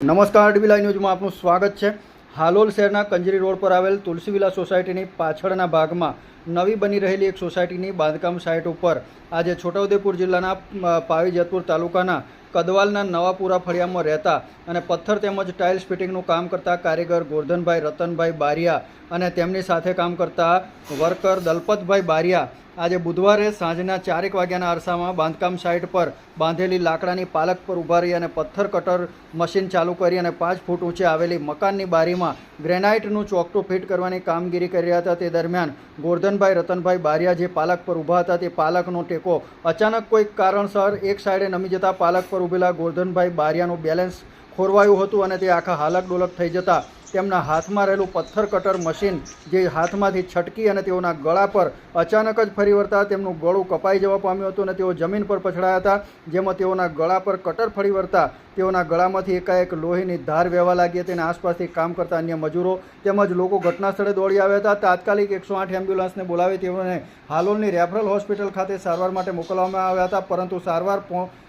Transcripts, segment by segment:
નમસ્કાર ડીબી ન્યૂઝમાં આપનું સ્વાગત છે. હાલોલ શહેરના કંજરી રોડ પર આવેલ તુલસી વિલા સોસાયટીની પાછળના ભાગમાં નવી બની રહેલી એક સોસાયટીની બાંધકામ સાઇટ ઉપર આજે છોટાઉદેપુર જિલ્લાના પાવીજતપુર પાવી જેતપુર તાલુકાના કદવાલના નવાપુરા ફળિયામાં રહેતા અને પથ્થર તેમજ ટાઇલ્સ ફિટિંગનું કામ કરતા કારીગર ગોરધનભાઈ, રતનભાઈ બારિયા અને તેમની સાથે કામ કરતા વર્કર દલપતભાઈ બારિયા આજે બુધવારે સાંજના ચારેક વાગ્યાના અરસામાં બાંધકામ સાઇટ પર બાંધેલી લાકડાની પાલક પર ઊભા રહી અને પથ્થર કટર મશીન ચાલુ કરી અને પાંચ ફૂટ ઊંચે આવેલી મકાનની બારીમાં ગ્રેનાઇટનું ચોકટું ફિટ કરવાની કામગીરી કરી રહ્યા હતા. તે દરમિયાન ગોરધનભાઈ, રતનભાઈ બારિયા જે પાલક પર ઊભા હતા તે પાલકનો ટેકો અચાનક કોઈક કારણસર એક સાઈડે નમી જતા પાલક પર ઊભેલા ગોરધનભાઈ બારિયાનું બેલેન્સ ખોરવાયું હતું અને તે આખા હાલક ડોલક થઈ જતા તેમના હાથમાં રહેલું પથ્થર કટર મશીન જે હાથમાંથી છટકી અને તેઓના ગળા પર અચાનક જ ફરી વળતા તેમનું ગળું કપાઈ જવા પામ્યું હતું અને તેઓ જમીન પર પછડાયા હતા, જેમાં તેઓના ગળા પર કટર ફરી વળતા તેઓના ગળામાંથી એકાએક લોહીની ધાર વહેવા લાગી હતી અને આસપાસથી કામ કરતા અન્ય મજૂરો તેમજ લોકો ઘટનાસ્થળે દોડી આવ્યા હતા. તાત્કાલિક એકસો આઠ એમ્બ્યુલન્સને બોલાવી તેઓને હાલોલની રેફરલ હોસ્પિટલ ખાતે સારવાર માટે મોકલવામાં આવ્યા હતા, પરંતુ સારવાર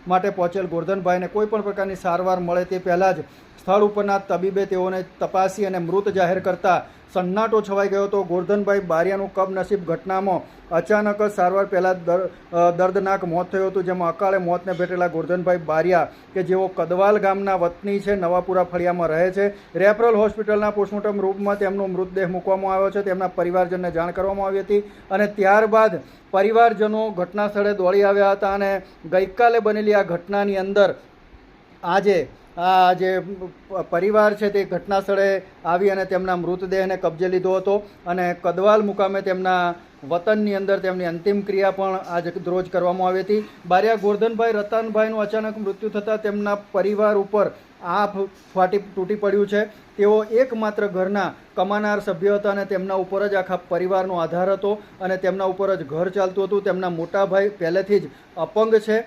માટે પહોંચેલ ગોરધનભાઈને કોઈ પણ પ્રકારની સારવાર મળે તે પહેલાં જ સ્થળ ઉપરના તબીબે તેઓને તપાસી અને મૃત જાહેર કરતા સન્નાટો છવાઈ ગયો હતો. ગોરધનભાઈ બારિયાનું કમનસીબ ઘટનામાં અચાનક જ સારવાર પહેલાં દર દર્દનાક મોત થયું હતું. જેમાં અકાળે મોતને ભેટેલા ગોરધનભાઈ બારિયા, કે જેઓ કદવાલ ગામના વતની છે, નવાપુરા ફળિયામાં રહે છે. રેફરલ હોસ્પિટલના પોસ્ટમોર્ટમ રૂપમાં તેમનો મૃતદેહ મૂકવામાં આવ્યો છે. તેમના પરિવારજનને જાણ કરવામાં આવી હતી અને ત્યારબાદ પરિવારજનો ઘટના સ્થળે દોડી આવ્યા હતા અને ગઈકાલે બનેલી આ ઘટનાની અંદર આજે આ જે પરિવાર છે તે ઘટના સ્થળે આવી અને તેમના મૃતદેહને કબજે લીધો હતો અને કદવાલ મુકામે તેમના વતનની અંદર તેમની અંતિમ ક્રિયા પણ આજ રોજ કરવામાં આવી હતી. બારિયા ગોરધનભાઈ રતનભાઈનું અચાનક મૃત્યુ થતાં તેમના પરિવાર ઉપર આફ ફાટી તૂટી પડ્યું છે. તેઓ એકમાત્ર ઘરના કમાનાર સભ્ય હતા અને તેમના ઉપર જ આખા પરિવારનો આધાર હતો અને તેમના ઉપર જ ઘર ચાલતું હતું. તેમના મોટા ભાઈ પહેલેથી જ અપંગ છે.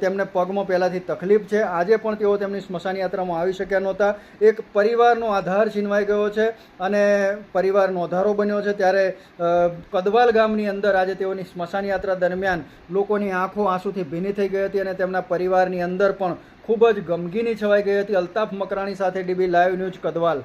તેમને પગમાં પહેલાંથી તકલીફ છે. આજે પણ તેઓ તેમની સ્મશાન યાત્રામાં આવી શક્યા નહોતા. એક પરિવારનો આધાર છીનવાઈ ગયો છે અને પરિવાર નોંધારો બન્યો છે. ત્યારે કદવાલ ગામની અંદર આજે તેઓની સ્મશાન યાત્રા દરમિયાન લોકોની આંખો આંસુથી ભીની થઈ ગઈ હતી અને તેમના પરિવારની અંદર પણ ખૂબ જ ગમગીની છવાઈ ગઈ હતી અલ્તાફ મકરાણી સાથે ડીબી લાઈવ ન્યૂઝ કદવાલ.